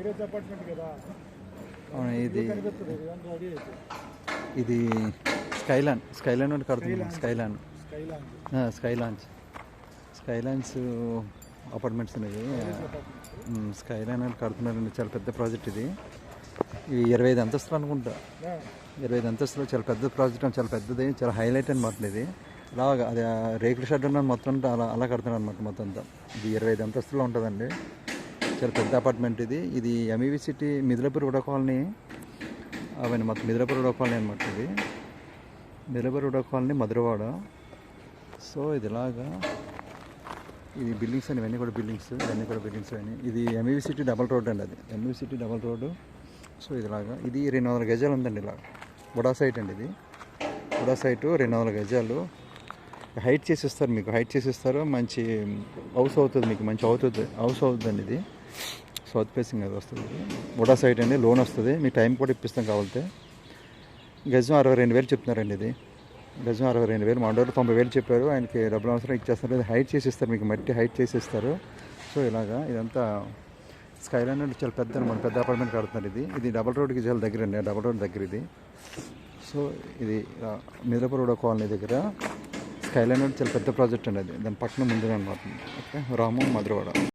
హైరేజ్ apartment కదా. అవును, ఇది ఇది స్కైలాన్ స్కైలాన్ ఒకటి కడుతున్నాం Skylon sky lounge sky launch sky launch apartments ఉన్నాయి. అపార్ట్మెంట్ స్కై లైన్ అని కడుతున్నారండి చాలా పెద్ద ప్రాజెక్ట్ ఇది. ఇది ఇరవై ఐదు అంతస్తులు అనుకుంటా. ఇరవై ఐదు అంతస్తులు చాలా పెద్ద ప్రాజెక్ట్ అని చాలా పెద్దది చాలా హైలైట్ అనమాట ఇది. అలాగా అది రేకుల షెడ్ ఉన్న మొత్తం అంతా అలా అలా కడుతున్నారు అనమాట మొత్తం అంతా. ఇది ఇరవై ఐదు అంతస్తులో ఉంటుందండి. చాలా పెద్ద అపార్ట్మెంట్ ఇది. ఇది M E V city Midilapur VUDA colony. అవన్నీ మొత్తం మిదిలపూర్ ఉడ కాలనీ అనమాట ఇది. Midilapur VUDA colony Madhurawada. So ఇది ఇలాగా ఇది బిల్డింగ్స్ అని ఇవన్నీ కూడా బిల్డింగ్స్ ఇవన్నీ కూడా బిల్డింగ్స్ అని. ఇది ఎంఈవి సిటీ డబల్ రోడ్ అండి అది. MEV city double road so ఇదిలాగా ఇది రెండు వందల గజాలు ఉందండి ఇలా. బుడా సైట్ అండి ఇది. బుడా సైటు రెండు వందల గజాలు. హైట్ చేసిస్తారు మీకు. హైట్ చేసిస్తారు మంచి హౌస్ అవుతుంది మీకు. మంచి అవుతుంది హౌస్ అవుతుందండి ఇది. సౌత్ ఫేసింగ్ అది వస్తుంది. ఇది బుడా సైట్ అండి లోన్ వస్తుంది. మీ టైం కూడా ఇప్పిస్తాం కావాలంటే. గజం అరవై రెండు వేలు చెప్తున్నారండి ఇది. గజం అరవై రెండు వేలు. మా తొంభై వేలు చెప్పారు. ఆయనకి డబ్బులు అవసరం ఇచ్చేస్తారు. ఇది హైట్ చేసిస్తారు. మీకు మట్టి హైట్ చేసిస్తారు. సో ఇలాగా ఇదంతా స్కైలైన్ అంటే చాలా పెద్ద మన పెద్ద అపార్ట్మెంట్ కడుతున్నారు ఇది. ఇది డబల్ రోడ్కి చాలా దగ్గర అండి. డబల్ రోడ్ దగ్గర ఇది. సో ఇది మిదలపూర్ రోడ్ కాలనీ దగ్గర స్కైలైన్ చాలా పెద్ద ప్రాజెక్ట్ అండి అది. దాని పక్కన ముందుగా అనమాట. ఓకే రాము మధురవాడ.